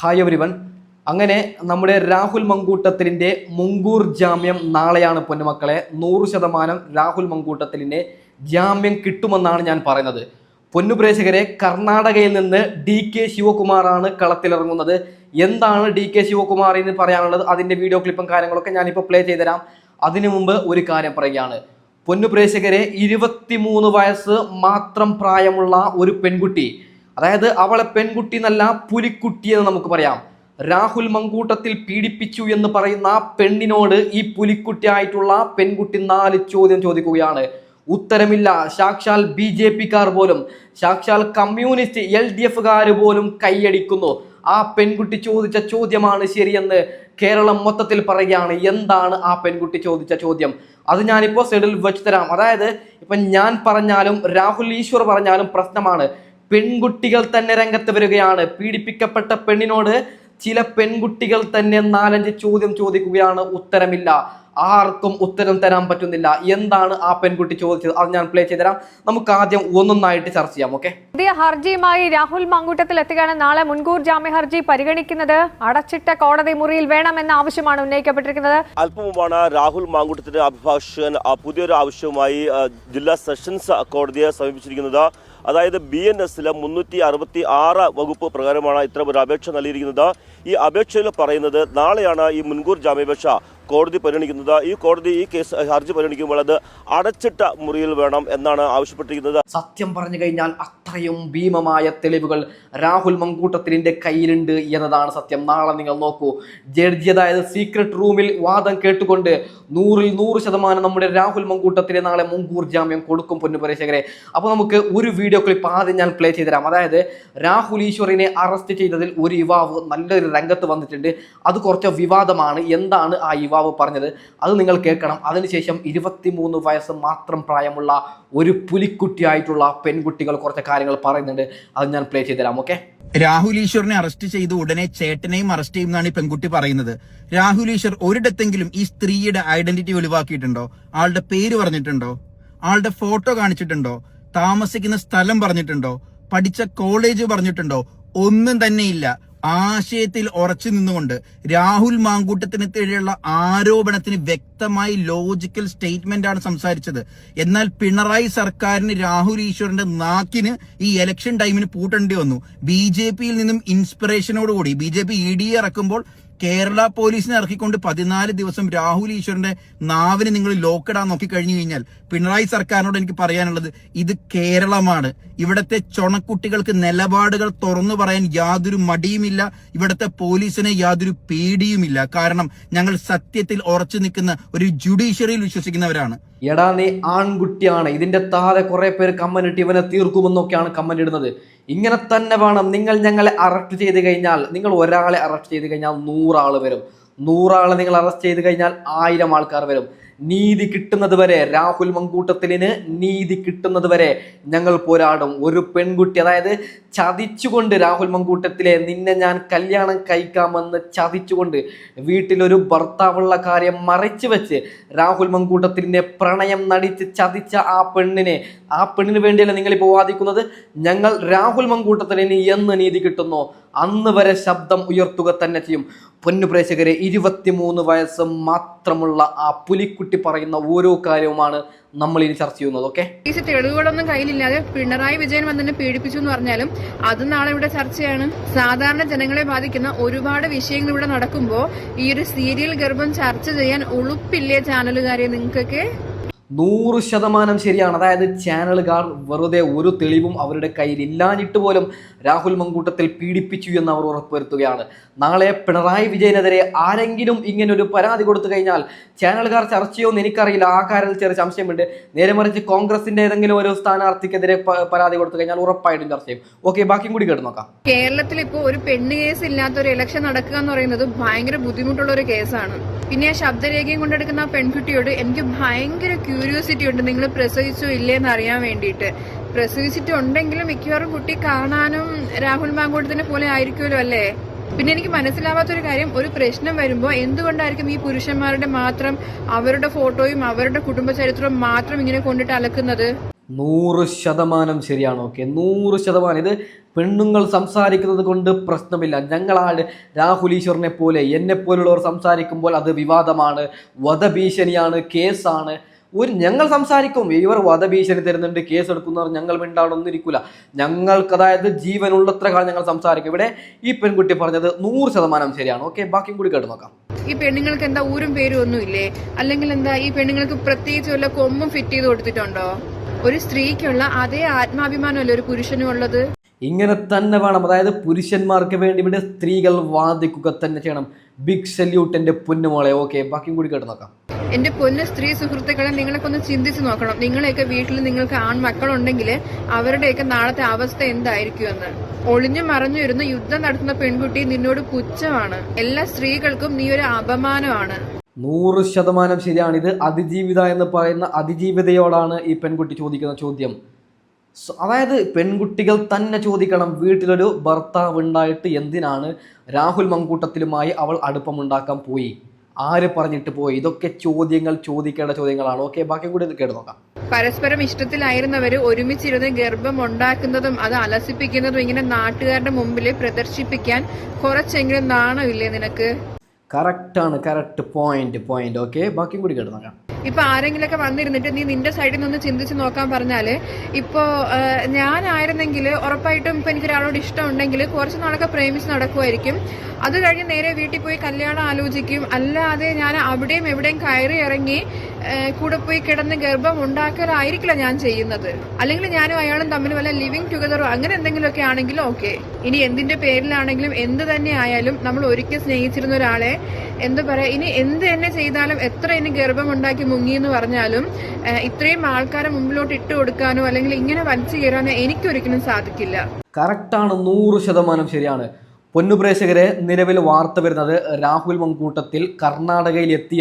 Hi everyone അങ്ങനെ നമ്മുടെ രാഹുൽ മങ്കൂട്ടത്തിലിന്റെ മുങ്കൂർ ജാമ്യം നാളെയാണ് പൊന്നുമക്കളെ നൂറ് ശതമാനം രാഹുൽ മങ്കൂട്ടത്തിലിന്റെ ജാമ്യം കിട്ടുമെന്നാണ് ഞാൻ പറയുന്നത്. പൊന്നുപ്രേക്ഷകരെ കർണാടകയിൽ നിന്ന് ഡി കെ ശിവകുമാറാണ് കളത്തിലിറങ്ങുന്നത്. എന്താണ് ഡി കെ ശിവകുമാറിന് പറയാനുള്ളത്? അതിന്റെ വീഡിയോ ക്ലിപ്പും കാര്യങ്ങളൊക്കെ ഞാനിപ്പോൾ പ്ലേ ചെയ്തുതരാം. അതിനു മുമ്പ് ഒരു കാര്യം പറയുകയാണ്. പൊന്നുപ്രേക്ഷകരെ ഇരുപത്തിമൂന്ന് വയസ്സ് മാത്രം പ്രായമുള്ള ഒരു പെൺകുട്ടി അതായത് അവളെ പെൺകുട്ടി എന്നല്ല പുലിക്കുട്ടി എന്ന് നമുക്ക് പറയാം. രാഹുൽ മങ്കൂട്ടത്തിൽ പീഡിപ്പിച്ചു എന്ന് പറയുന്ന ആ പെണ്ണിനോട് ഈ പുലിക്കുട്ടിയായിട്ടുള്ള പെൺകുട്ടി നാല് ചോദ്യം ചോദിക്കുകയാണ്. ഉത്തരമില്ല. സാക്ഷാൽ ബി ജെ പിക്കാർ പോലും സാക്ഷാൽ കമ്മ്യൂണിസ്റ്റ് എൽ ഡി എഫുകാർ പോലും കൈയടിക്കുന്നു. ആ പെൺകുട്ടി ചോദിച്ച ചോദ്യമാണ് ശരിയെന്ന് കേരളം മൊത്തത്തിൽ പറയുകയാണ്. എന്താണ് ആ പെൺകുട്ടി ചോദിച്ച ചോദ്യം? അത് ഞാനിപ്പോൾ സൈഡിൽ വെച്ച് തരാം. അതായത് ഇപ്പം ഞാൻ പറഞ്ഞാലും രാഹുൽ ഈശ്വർ പറഞ്ഞാലും പ്രശ്നമാണ്. പെൺകുട്ടികൾ തന്നെ രംഗത്ത് വരികയാണ്. പീഡിപ്പിക്കപ്പെട്ട പെണ്ണിനോട് ചില പെൺകുട്ടികൾ തന്നെ നാലഞ്ച് ചോദ്യം ചോദിക്കുകയാണ്. ഉത്തരമില്ല. ആർക്കും ഉത്തരം തരാൻ പറ്റുന്നില്ല. എന്താണ് ആ പെൺകുട്ടി ചോദിച്ചത്? അത് ഞാൻ പ്ലേ ചെയ്തുതരാം. നമുക്ക് ആദ്യം ഒന്നൊന്നായിട്ട് ചർച്ച ചെയ്യാം ഓക്കെ പുതിയ ഹർജിയുമായി രാഹുൽ മങ്കൂട്ടത്തിൽ എത്തുകയാണ് നാളെ മുൻകൂർ ജാമ്യ ഹർജി പരിഗണിക്കുന്നത് അടച്ചിട്ട കോടതി മുറിയിൽ വേണമെന്ന ആവശ്യമാണ് ഉന്നയിക്കപ്പെട്ടിരിക്കുന്നത്. അല്പം മുമ്പാണ് രാഹുൽ മാങ്കൂട്ടത്തിന്റെ അഭിഭാഷകൻ ആ, പുതിയൊരു ആവശ്യവുമായി ജില്ലാ സെഷൻസ് കോടതിയെ സമീപിച്ചിരിക്കുന്നത്. അതായത് ബി എൻ എസിലെ മുന്നൂറ്റി അറുപത്തി ആറ് വകുപ്പ് പ്രകാരമാണ് ഇത്തരം ഒരു അപേക്ഷ നൽകിയിരിക്കുന്നത്. ഈ അപേക്ഷയിൽ പറയുന്നത് നാളെയാണ് ഈ മുൻകൂർ ജാമ്യാപേക്ഷ. കോടതി പരിഗണിക്കുന്നത്. ഈ കോടതി ഈ കേസ് ഹർജി പരിഗണിക്കുമ്പോൾ അത് അടച്ചിട്ട മുറിയിൽ വേണം എന്നാണ് ആവശ്യപ്പെട്ടിരിക്കുന്നത്. സത്യം പറഞ്ഞു കഴിഞ്ഞാൽ അത്രയും ഭീമമായ തെളിവുകൾ രാഹുൽ മങ്കൂട്ടത്തിലിന്റെ കയ്യിലുണ്ട് എന്നതാണ് സത്യം. നാളെ നിങ്ങൾ നോക്കൂ. ജഡ്ജി അതായത് സീക്രട്ട് റൂമിൽ വാദം കേട്ടുകൊണ്ട് നൂറിൽ നൂറ് ശതമാനം നമ്മുടെ രാഹുൽ മങ്കൂട്ടത്തിന് നാളെ മുൻകൂർ ജാമ്യം കൊടുക്കും പൊന്നു അപ്പോൾ നമുക്ക് ഒരു വീഡിയോ ക്ലിപ്പ് ആദ്യം ഞാൻ പ്ലേ ചെയ്തുതരാം അതായത് രാഹുൽ ഈശ്വറിനെ അറസ്റ്റ് ചെയ്തതിൽ ഒരു യുവാവ് നല്ലൊരു രംഗത്ത് വന്നിട്ടുണ്ട്. അത് കുറച്ച് വിവാദമാണ്. എന്താണ് ആ യുവാവ്? പറഞ്ഞത് അത് നിങ്ങൾ കേൾക്കണം. അതിനുശേഷം ഇരുപത്തിമൂന്ന് വയസ്സ് മാത്രം പ്രായമുള്ള ഒരു പുലിക്കുട്ടിയായിട്ടുള്ള പെൺകുട്ടികൾ കുറച്ച് കാര്യങ്ങൾ പറയുന്നുണ്ട്. അത് ഞാൻ പ്ലേ ചെയ്തുതരാം ഓക്കെ രാഹുൽ ഈശ്വറിനെ അറസ്റ്റ് ചെയ്ത് ഉടനെ ചേട്ടനെയും അറസ്റ്റ് ചെയ്യുമെന്നാണ് ഈ പെൺകുട്ടി പറയുന്നത്. രാഹുൽ ഈശ്വർ ഒരിടത്തെങ്കിലും ഈ സ്ത്രീയുടെ ഐഡന്റിറ്റി വെളിവാക്കിയിട്ടുണ്ടോ? ആളുടെ പേര് പറഞ്ഞിട്ടുണ്ടോ? ആളുടെ ഫോട്ടോ കാണിച്ചിട്ടുണ്ടോ? താമസിക്കുന്ന സ്ഥലം പറഞ്ഞിട്ടുണ്ടോ? പഠിച്ച കോളേജ് പറഞ്ഞിട്ടുണ്ടോ? ഒന്നും തന്നെയില്ല. ആശയത്തിൽ ഉറച്ചു നിന്നുകൊണ്ട് രാഹുൽ മാങ്കൂട്ടത്തിനെതിരെയുള്ള ആരോപണത്തിന് വ്യക്തമായി ലോജിക്കൽ സ്റ്റേറ്റ്മെന്റ് ആണ് സംസാരിച്ചത്. എന്നാൽ പിണറായി സർക്കാരിന് രാഹുൽ ഈശ്വറിന്റെ നാക്കിന് ഈ ഇലക്ഷൻ ടൈമിന് പൂട്ടേണ്ടി വന്നു. ബി ജെ പിയിൽ നിന്നും ഇൻസ്പിറേഷനോടുകൂടി B J P E D ഇറക്കുമ്പോൾ Kerala പോലീസിനെ ഇറക്കിക്കൊണ്ട് പതിനാല് ദിവസം രാഹുൽ ഈശ്വറിന്റെ നാവിന് നിങ്ങൾ ലോക്കിടാൻ നോക്കി കഴിഞ്ഞു കഴിഞ്ഞാൽ പിണറായി സർക്കാരിനോട് എനിക്ക് പറയാനുള്ളത് ഇത് കേരളമാണ്. ഇവിടത്തെ ചൊണക്കുട്ടികൾക്ക് നിലപാടുകൾ തുറന്നു പറയാൻ യാതൊരു മടിയുമില്ല. ഇവിടത്തെ പോലീസിനെ യാതൊരു പേടിയുമില്ല. കാരണം ഞങ്ങൾ സത്യത്തിൽ ഉറച്ചു നിൽക്കുന്ന ഒരു ജുഡീഷ്യറിയിൽ വിശ്വസിക്കുന്നവരാണ്. എടാ നീ ആൺകുട്ടിയാണ്. ഇതിന്റെ താഴെ കുറേ പേര് കമ്മനിട്ട് ഇവനെ തീർക്കുമെന്നൊക്കെയാണ് കമ്മന്റ് ഇടുന്നത് ഇങ്ങനെ തന്നെ വേണം നിങ്ങൾ ഞങ്ങളെ അറസ്റ്റ് ചെയ്ത് കഴിഞ്ഞാൽ. നിങ്ങൾ ഒരാളെ അറസ്റ്റ് ചെയ്ത് കഴിഞ്ഞാൽ നൂറാൾ വരും. നൂറാളെ നിങ്ങൾ അറസ്റ്റ് ചെയ്ത് കഴിഞ്ഞാൽ ആയിരം ആൾക്കാർ വരും. നീതി കിട്ടുന്നത് വരെ രാഹുൽ മങ്കൂട്ടത്തിലിന് നീതി കിട്ടുന്നത് വരെ ഞങ്ങൾ പോരാടും. ഒരു പെൺകുട്ടി അതായത് ചതിച്ചുകൊണ്ട് രാഹുൽ മങ്കൂട്ടത്തിലെ നിന്നെ ഞാൻ കല്യാണം കഴിക്കാമെന്ന് ചതിച്ചുകൊണ്ട് വീട്ടിലൊരു ഭർത്താവുള്ള കാര്യം മറച്ചു വെച്ച് രാഹുൽ മങ്കൂട്ടത്തിലിന്റെ പ്രണയം നടിച്ച് ചതിച്ച ആ പെണ്ണിനെ ആ പെണ്ണിന് വേണ്ടിയല്ല നിങ്ങളിപ്പോൾ വാദിക്കുന്നത്? ഞങ്ങൾ രാഹുൽ മങ്കൂട്ടത്തിലിന് എന്ന് നീതി കിട്ടുന്നോ. അന്ന് വരെ ശബ്ദം ഉയർത്തുക തന്നെ ചെയ്യും. പൊന്നു പ്രേക്ഷകരെ ഇരുപത്തിമൂന്ന് വയസ്സ് മാത്രമുള്ള ആ പുലിക്കുട്ടി പറയുന്ന ഓരോ കാര്യവുമാണ് നമ്മൾ ഇനി ചർച്ച ചെയ്യുന്നത് ഓക്കെ? തെളിവുകളൊന്നും കയ്യിലില്ലാതെ പിണറായി വിജയൻ വന്നെ പീഡിപ്പിച്ചു എന്ന് പറഞ്ഞാലും അത് നാളെ ഇവിടെ ചർച്ചയാണ്. സാധാരണ ജനങ്ങളെ ബാധിക്കുന്ന ഒരുപാട് വിഷയങ്ങൾ ഇവിടെ നടക്കുമ്പോൾ ഈ ഒരു സീരിയൽ ഗർഭം ചർച്ച ചെയ്യാൻ ഉളുപ്പില്ലേ ചാനലുകാരെ നിങ്ങൾക്കൊക്കെ? നൂറ് ശതമാനം ശരിയാണ്. അതായത് ചാനലുകാർ വെറുതെ ഒരു തെളിവും അവരുടെ കയ്യിൽ ഇല്ലാഞ്ഞിട്ട് പോലും രാഹുൽ മങ്കൂട്ടത്തിൽ പീഡിപ്പിച്ചു എന്ന് അവർ ഉറപ്പുവരുത്തുകയാണ് നാളെ പിണറായി വിജയനെതിരെ ആരെങ്കിലും ഇങ്ങനെ ഒരു പരാതി കൊടുത്തു കഴിഞ്ഞാൽ ചാനലുകാർ ചർച്ചയോ എനിക്കറിയില്ല. ആ കാര്യത്തിൽ ചെറിയ സംശയമുണ്ട്. നേരെ മറിച്ച് കോൺഗ്രസിന്റെ ഏതെങ്കിലും ഒരു സ്ഥാനാർത്ഥിക്കെതിരെ പരാതി കൊടുത്തു കഴിഞ്ഞാൽ ഉറപ്പായിട്ടും ചർച്ച ചെയ്യും. ഓക്കെ ബാക്കിയും കൂടി കേട്ട് നോക്കാം. കേരളത്തിൽ ഇപ്പോൾ ഒരു പെണ്ണ് കേസ് ഇല്ലാത്ത ഒരു ഇലക്ഷൻ നടക്കുക എന്ന് പറയുന്നത് ഭയങ്കര ബുദ്ധിമുട്ടുള്ള ഒരു കേസാണ്. പിന്നെ ശബ്ദരേഖയും കൊണ്ടെടുക്കുന്ന പെൺകുട്ടിയോട് എനിക്ക് ഭയങ്കര ക്യൂരിയോസിറ്റി ഉണ്ട്. നിങ്ങൾ പ്രസവിച്ചോ ഇല്ലേന്ന് അറിയാൻ വേണ്ടിയിട്ട്. പ്രസവിച്ചിട്ട് ഉണ്ടെങ്കിലും മിക്കവാറും കുട്ടി കാണാനും രാഹുൽ മാങ്കോട്ടത്തിനെ പോലെ ആയിരിക്കുമല്ലോ അല്ലേ? പിന്നെ എനിക്ക് മനസ്സിലാവാത്തൊരു കാര്യം ഒരു പ്രശ്നം വരുമ്പോൾ എന്തുകൊണ്ടായിരിക്കും ഈ പുരുഷന്മാരുടെ മാത്രം അവരുടെ ഫോട്ടോയും അവരുടെ കുടുംബ ചരിത്രവും മാത്രം ഇങ്ങനെ കൊണ്ടിട്ട് അലക്കുന്നത്? നൂറ് ശതമാനം ശരിയാണ്? ഓക്കെ നൂറ് ശതമാനം. ഇത് പെണ്ണുങ്ങൾ സംസാരിക്കുന്നത് കൊണ്ട് പ്രശ്നമില്ല. ഞങ്ങളാണ് രാഹുൽ ഈശ്വറിനെ പോലെ എന്നെ പോലുള്ളവർ സംസാരിക്കുമ്പോൾ അത് വിവാദമാണ് വധഭീഷണിയാണ് കേസാണ്. ഒരു ഞങ്ങൾ സംസാരിക്കും ഇവർ വധഭീഷണി തരുന്നുണ്ട് കേസ് എടുക്കുന്നവർ ഞങ്ങൾ മിണ്ടാടൊന്നും ഇരിക്കില്ല ഞങ്ങൾക്ക് അതായത് ജീവനുള്ളത്ര കാലം ഞങ്ങൾ സംസാരിക്കും. ഇവിടെ ഈ പെൺകുട്ടി പറഞ്ഞത് നൂറ് ശതമാനം ശരിയാണ്. ഓക്കെ ബാക്കിയും കൂടി കേട്ട് നോക്കാം. ഈ പെണ്ണുങ്ങൾക്ക് എന്താ ഊരും പേരും ഒന്നും ഇല്ലേ അല്ലെങ്കിൽ എന്താ ഈ പെണ്ണുങ്ങൾക്ക് പ്രത്യേകിച്ച് വല്ല കൊമ്പും ഫിറ്റ് ചെയ്ത് കൊടുത്തിട്ടുണ്ടോ? ഒരു സ്ത്രീക്കുള്ള അതേ ആത്മാഭിമാനമല്ലേ ഒരു പുരുഷനും ഉള്ളത് ഇങ്ങനെ തന്നെ വേണം. അതായത് പുരുഷന്മാർക്ക് വേണ്ടി ഇവിടെ സ്ത്രീകൾ വാദിക്കുക തന്നെ ചെയ്യണം. ബിഗ് സല്യൂട്ട് എന്റെ പൊന്നുമോളെ. ഓക്കെ ബാക്കിയും കൂടി കേട്ട് നോക്കാം. എന്റെ പൊന്ന സ്ത്രീ സുഹൃത്തുക്കളെ നിങ്ങളൊക്കെ ഒന്ന് ചിന്തിച്ച് നോക്കണം. നിങ്ങളെയൊക്കെ വീട്ടിൽ നിങ്ങൾക്ക് ആൺമക്കളുണ്ടെങ്കിൽ അവരുടെയൊക്കെ നാളത്തെ അവസ്ഥ എന്തായിരിക്കും എന്ന്. ഒളിഞ്ഞു മറഞ്ഞു ഇരുന്ന് യുദ്ധം നടത്തുന്ന പെൺകുട്ടി നിന്നോട് പുച്ഛമാണ്. എല്ലാ സ്ത്രീകൾക്കും നീ ഒരു അപമാനമാണ്. നൂറ് ശതമാനം ശരിയാണ് ഇത് അതിജീവിത എന്ന് പറയുന്ന അതിജീവിതയോടാണ് ഈ പെൺകുട്ടി ചോദിക്കുന്ന ചോദ്യം. അതായത് പെൺകുട്ടികൾ തന്നെ ചോദിക്കണം വീട്ടിലൊരു ഭർത്താവ് ഉണ്ടായിട്ട് എന്തിനാണ് രാഹുൽ മങ്കൂട്ടത്തിലുമായി അവൾ അടുപ്പമുണ്ടാക്കാൻ പോയി? ആര് പറഞ്ഞിട്ട് പോയി? ഇതൊക്കെ ചോദ്യങ്ങൾ ചോദിക്കേണ്ട ചോദ്യങ്ങളാണ്. ഓക്കെ ബാക്കി കൂടി കേട്ട് നോക്കാം. പരസ്പരം ഇഷ്ടത്തിലായിരുന്നവർ ഒരുമിച്ചിരുന്ന് ഗർഭം ഉണ്ടാക്കുന്നതും അത് അലസിപ്പിക്കുന്നതും ഇങ്ങനെ നാട്ടുകാരുടെ മുമ്പിൽ പ്രദർശിപ്പിക്കാൻ കുറച്ചെങ്കിലും നാണമില്ലേ നിനക്ക്? കറക്റ്റാണ് കറക്റ്റ് പോയിന്റ് പോയിന്റ് ഓക്കെ ബാക്കി കൂടി കേട്ട് നോക്കാം. ഇപ്പൊ ആരെങ്കിലൊക്കെ വന്നിരുന്നിട്ട് നീ നിന്റെ സൈഡിൽ നിന്ന് ചിന്തിച്ച് നോക്കാൻ പറഞ്ഞാൽ ഇപ്പോ ഞാനായിരുന്നെങ്കിൽ ഉറപ്പായിട്ടും ഇപ്പൊ എനിക്ക് ഒരാളോട് ഇഷ്ടം ഉണ്ടെങ്കിൽ കുറച്ച് നാളൊക്കെ പ്രേമിച്ച് നടക്കുമായിരിക്കും അത് കഴിഞ്ഞ് നേരെ വീട്ടിൽ പോയി കല്യാണം ആലോചിക്കും. അല്ലാതെ ഞാൻ അവിടെയും എവിടെയും കയറി ഇറങ്ങി കൂടെ പോയി കിടന്ന് ഗർഭം ഉണ്ടാക്കലായിരിക്കില്ല ഞാൻ ചെയ്യുന്നത്. അല്ലെങ്കിൽ ഞാനും അയാളും തമ്മിൽ വല്ല ലിവിങ് ടുഗദറോ അങ്ങനെ എന്തെങ്കിലുമൊക്കെ ആണെങ്കിലും ഓക്കെ ഇനി എന്തിന്റെ പേരിലാണെങ്കിലും എന്ത് തന്നെ ആയാലും നമ്മൾ ഒരിക്കൽ സ്നേഹിച്ചിരുന്ന ഒരാളെ എന്താ പറയാ ഇനി എന്ത് തന്നെ ചെയ്താലും എത്ര ഇനി ഗർഭം ഉണ്ടാക്കി മുങ്ങി എന്ന് പറഞ്ഞാലും ഇത്രയും ആൾക്കാരെ മുമ്പിലോട്ട് ഇട്ട് കൊടുക്കാനോ അല്ലെങ്കിൽ ഇങ്ങനെ വലിച്ചു കയറാനോ എനിക്കൊരിക്കലും സാധിക്കില്ല. കറക്റ്റാണ് നൂറ് ശതമാനം ശരിയാണ്. പൊന്നുപ്രേക്ഷകരെ നിലവിൽ വാർത്ത വരുന്നത് രാഹുൽ മങ്കൂട്ടത്തിൽ കർണാടകയിൽ എത്തി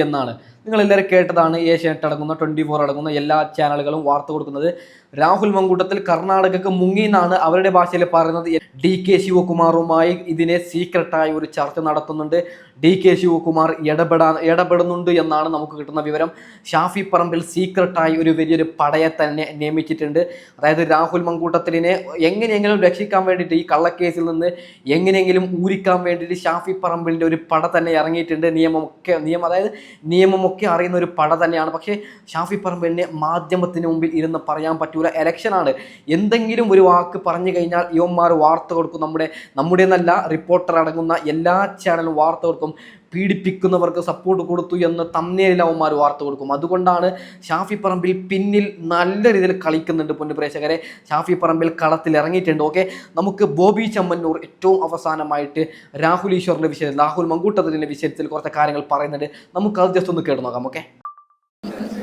എല്ലാവരും കേട്ടതാണ് ഏഷ്യാനെറ്റ് അടങ്ങുന്ന ട്വന്റി ഫോർ അടങ്ങുന്ന എല്ലാ ചാനലുകളും വാർത്ത കൊടുക്കുന്നത്. രാഹുൽ മങ്കൂട്ടത്തിൽ കർണാടകക്ക് മുങ്ങി എന്നാണ് അവരുടെ ഭാഷയിൽ പറയുന്നത്. ഡി കെ ശിവകുമാറുമായി ഇതിനെ സീക്രട്ടായി ഒരു ചർച്ച നടത്തുന്നുണ്ട്. ഡി കെ ശിവകുമാർ ഇടപെടാൻ ഇടപെടുന്നുണ്ട് എന്നാണ് നമുക്ക് കിട്ടുന്ന വിവരം. ഷാഫി പറമ്പിൽ സീക്രട്ടായി ഒരു വലിയൊരു പടയെ തന്നെ നിയമിച്ചിട്ടുണ്ട്. അതായത് രാഹുൽ മങ്കൂട്ടത്തിലിനെ എങ്ങനെയെങ്കിലും രക്ഷിക്കാൻ വേണ്ടിയിട്ട് ഈ കള്ളക്കേസിൽ നിന്ന് എങ്ങനെയെങ്കിലും ഊരിക്കാൻ വേണ്ടിയിട്ട് ഷാഫി പറമ്പിലിന്റെ ഒരു പട തന്നെ ഇറങ്ങിയിട്ടുണ്ട്. നിയമമൊക്കെ നിയമം അതായത് നിയമമൊക്കെ അറിയുന്ന ഒരു പട തന്നെയാണ്. പക്ഷേ ഷാഫി പറമ്പിലിനെ മാധ്യമത്തിന് മുമ്പിൽ ഇരുന്ന് പറയാൻ പറ്റൂല എലക്ഷനാണ് എന്തെങ്കിലും ഒരു വാക്ക് പറഞ്ഞു കഴിഞ്ഞാൽ യുവന്മാർ വാർത്ത കൊടുക്കും. നമ്മുടെ നമ്മുടെ എന്നല്ല റിപ്പോർട്ടർ അടങ്ങുന്ന എല്ലാ ചാനലും വാർത്ത കൊടുക്കും പീഡിപ്പിക്കുന്നവർക്ക് സപ്പോർട്ട് കൊടുത്തു എന്ന് തന്നേലിൽ അവന്മാർ വാർത്ത കൊടുക്കും. അതുകൊണ്ടാണ് ഷാഫി പറമ്പിൽ പിന്നിൽ നല്ല രീതിയിൽ കളിക്കുന്നുണ്ട് പൊന്നു പ്രേക്ഷകരെ. ഷാഫി പറമ്പിൽ കളത്തിൽ ഇറങ്ങിയിട്ടുണ്ട്. ഓക്കെ നമുക്ക് ബോബി ചമ്മന്നൂർ ഏറ്റവും അവസാനമായിട്ട് രാഹുൽ ഈശ്വറിന്റെ വിഷയത്തിൽ രാഹുൽ മങ്കൂട്ടത്തിന്റെ വിഷയത്തിൽ കുറച്ച് കാര്യങ്ങൾ പറയുന്നുണ്ട്. നമുക്ക് അത് ജസ്റ്റ് ഒന്ന് കേട്ട് നോക്കാം. ഓക്കെ.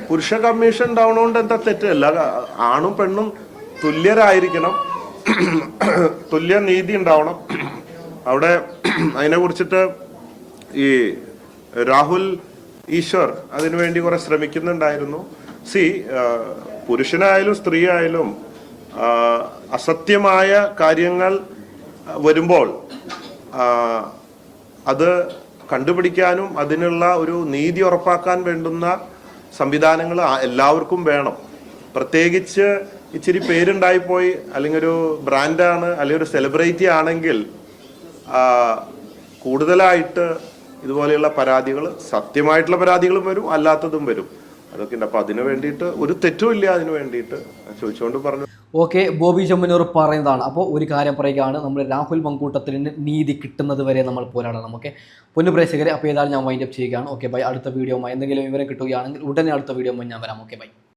പുരുഷ കമ്മീഷൻ ഉണ്ടാവണോണ്ട് എന്താ തെറ്റല്ല ആണും പെണ്ണും തുല്യരായിരിക്കണം. തുല്യ നീതി ഉണ്ടാവണം. അവിടെ അതിനെ കുറിച്ചിട്ട് ഈ രാഹുൽ ഈശ്വർ അതിനുവേണ്ടി കുറെ ശ്രമിക്കുന്നുണ്ടായിരുന്നു. സി പുരുഷനായാലും സ്ത്രീ ആയാലും അസത്യമായ കാര്യങ്ങൾ വരുമ്പോൾ അത് കണ്ടുപിടിക്കാനും അതിനുള്ള ഒരു നീതി ഉറപ്പാക്കാൻ വേണ്ടുന്ന സംവിധാനങ്ങൾ എല്ലാവർക്കും വേണം. പ്രത്യേകിച്ച് ഇച്ചിരി പേരുണ്ടായിപ്പോയി അല്ലെങ്കിൽ ഒരു ബ്രാൻഡാണ് അല്ലെങ്കിൽ ഒരു സെലിബ്രിറ്റി ആണെങ്കിൽ കൂടുതലായിട്ട് ഇതുപോലെയുള്ള പരാതികൾ സത്യമായിട്ടുള്ള പരാതികളും വരും അല്ലാത്തതും വരും. അതൊക്കെ ഉണ്ട്. അപ്പൊ അതിനു വേണ്ടിയിട്ട് ഒരു തെറ്റും ഇല്ല അതിനു വേണ്ടിയിട്ട്. ചോദിച്ചുകൊണ്ട് പറഞ്ഞു. ഓക്കെ ബോബി ജമ്മനൂർ പറയുന്നതാണ്. അപ്പോൾ ഒരു കാര്യം പറയുകയാണ്. നമ്മൾ രാഹുൽ മങ്കൂട്ടത്തിന് നീതി കിട്ടുന്നത് വരെ നമ്മൾ പോരാടണം. ഓക്കെ? പൊന്നു പ്രേക്ഷകരെ അപ്പോൾ ഏതായാലും ഞാൻ വൈൻഡപ്പ് ചെയ്യുകയാണ്. ഓക്കെ ബൈ അടുത്ത വീഡിയോ എന്തെങ്കിലും വിവരം കിട്ടുകയാണെങ്കിൽ ഉടനെ അടുത്ത വീഡിയോ ഞാൻ വരാം. Okay bye